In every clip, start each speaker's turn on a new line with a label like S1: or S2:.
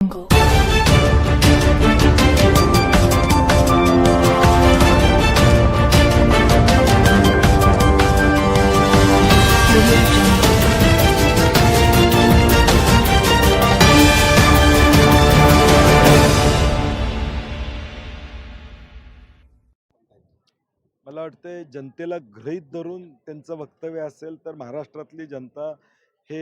S1: jungle.
S2: मला वाटतंय जनतेला गृहीत धरून त्यांचं वक्तव्य असेल तर महाराष्ट्रातली जनता हे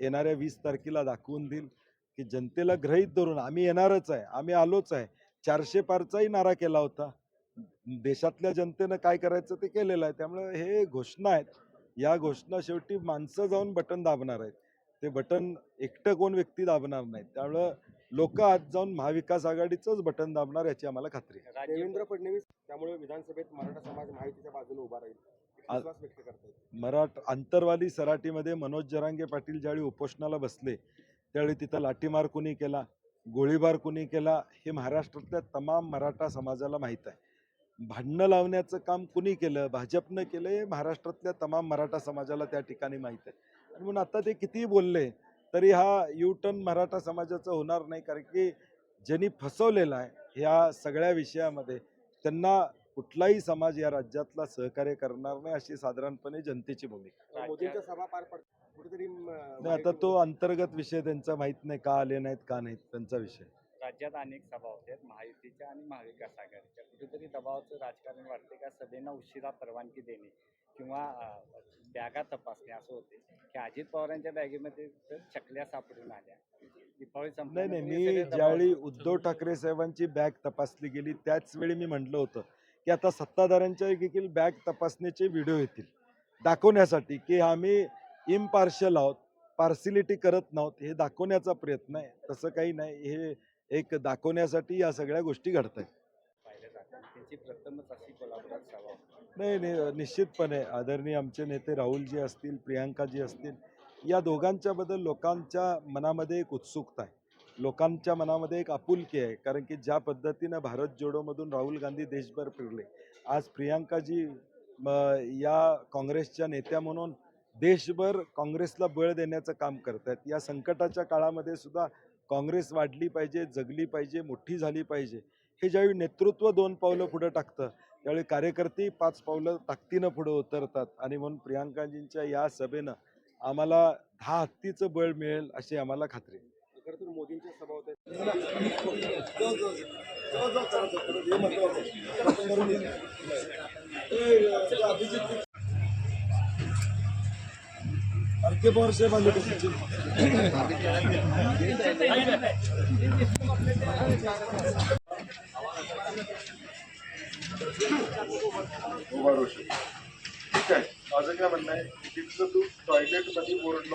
S2: येणाऱ्या वीस तारखेला दाखवून देईल की जनतेला गृहीत धरून आम्ही येणारच आहे आम्ही आलोच आहे. चारशे पारचाही नारा केला होता. देशातल्या जनतेनं काय करायचं ते केलेलं आहे. त्यामुळे हे घोषणा आहेत. या घोषणा शेवटी माणसं जाऊन बटन दाबणार आहेत. ते बटन एकटं कोण व्यक्ती दाबणार नाहीत. त्यामुळं लोक आज जाऊन महाविकास आघाडीचंच बटन दाबणार याची आम्हाला खात्री आहे.
S3: देवेंद्र फडणवीस त्यामुळे विधानसभेत मराठा समाज महायुतीच्या बाजूने उभा राहील.
S2: मराठ आंतरवाली सराटीमध्ये मनोज जरांगे पाटील ज्यावेळी उपोषणाला बसले त्यावेळी तिथं लाठीमार कुणी केला गोळीबार कुणी केला हे महाराष्ट्रातल्या तमाम मराठा समाजाला माहीत आहे. भांडणं लावण्याचं काम कुणी केलं भाजपनं केलं हे महाराष्ट्रातल्या तमाम मराठा समाजाला त्या ठिकाणी माहीत आहे. आणि म्हणून आता ते कितीही बोलले तरी हा यू टर्न मराठा समाजाचं होणार नाही कारण की ज्यांनी फसवलेलं आहे ह्या सगळ्या विषयामध्ये त्यांना कुठलाही समाज या राज्यातला सहकार्य करणार नाही अशी साधारणपणे जनतेची भूमिका.
S3: मोदींच्या सभा पार पडतात कुठेतरी
S2: नाही आता तो अंतर्गत विषय त्यांचा माहीत नाही का आले नाहीत का नाहीत त्यांचा विषय.
S4: राज्यात अनेक सभा होत्यात महायुतीच्या आणि महाविकास आघाडीच्या. कुठेतरी दबावाचं राजकारण वाटते का? सभेना उशिरा परवानगी देणे किंवा बॅगा तपासणे असं होते की अजित पवारांच्या बॅगेमध्ये तर चकल्या सापडून आल्या. दीपावली
S2: नाही नाही मी ज्यावेळी उद्धव. ठाकरे साहेबांची बॅग तपासली गेली त्याच वेळी मी म्हटलं होतं की आता सत्ताधाऱ्यांच्या देखील बॅग तपासण्याचे व्हिडिओ येतील. दाखवण्यासाठी की आम्ही इम्पार्शल आहोत पार्सिलिटी करत नाहोत हे दाखवण्याचा प्रयत्न आहे. तसं काही नाही हे एक दाखवण्यासाठी या सगळ्या गोष्टी घडत आहेत नाही नाही निश्चितपणे आदरणीय आमचे नेते राहुलजी असतील प्रियांकाजी असतील या दोघांच्याबद्दल लोकांच्या मनामध्ये एक उत्सुकता आहे. लोकांच्या मनामध्ये एक आपुलकी आहे. कारण की ज्या पद्धतीनं भारत जोडोमधून राहुल गांधी देशभर फिरले आज प्रियांकाजी या काँग्रेसच्या नेत्या म्हणून देशभर काँग्रेसला बळ देण्याचं काम करत आहेत या संकटाच्या काळामध्ये सुद्धा काँग्रेस वाढली पाहिजे जगली पाहिजे मोठी झाली पाहिजे. हे ज्यावेळी नेतृत्व दोन पावलं पुढं टाकतं त्यावेळी कार्यकर्ते पाच पावलं ताकदीनं पुढं उतरतात. आणि म्हणून प्रियांकाजींच्या या सभेनं आम्हाला दहा हत्तीचं बळ मिळेल अशी आम्हाला खात्री आहे.
S3: खरं
S5: ठीक आहे. माझं काय तिथलं तू टॉयलेट मध्ये बोर्ड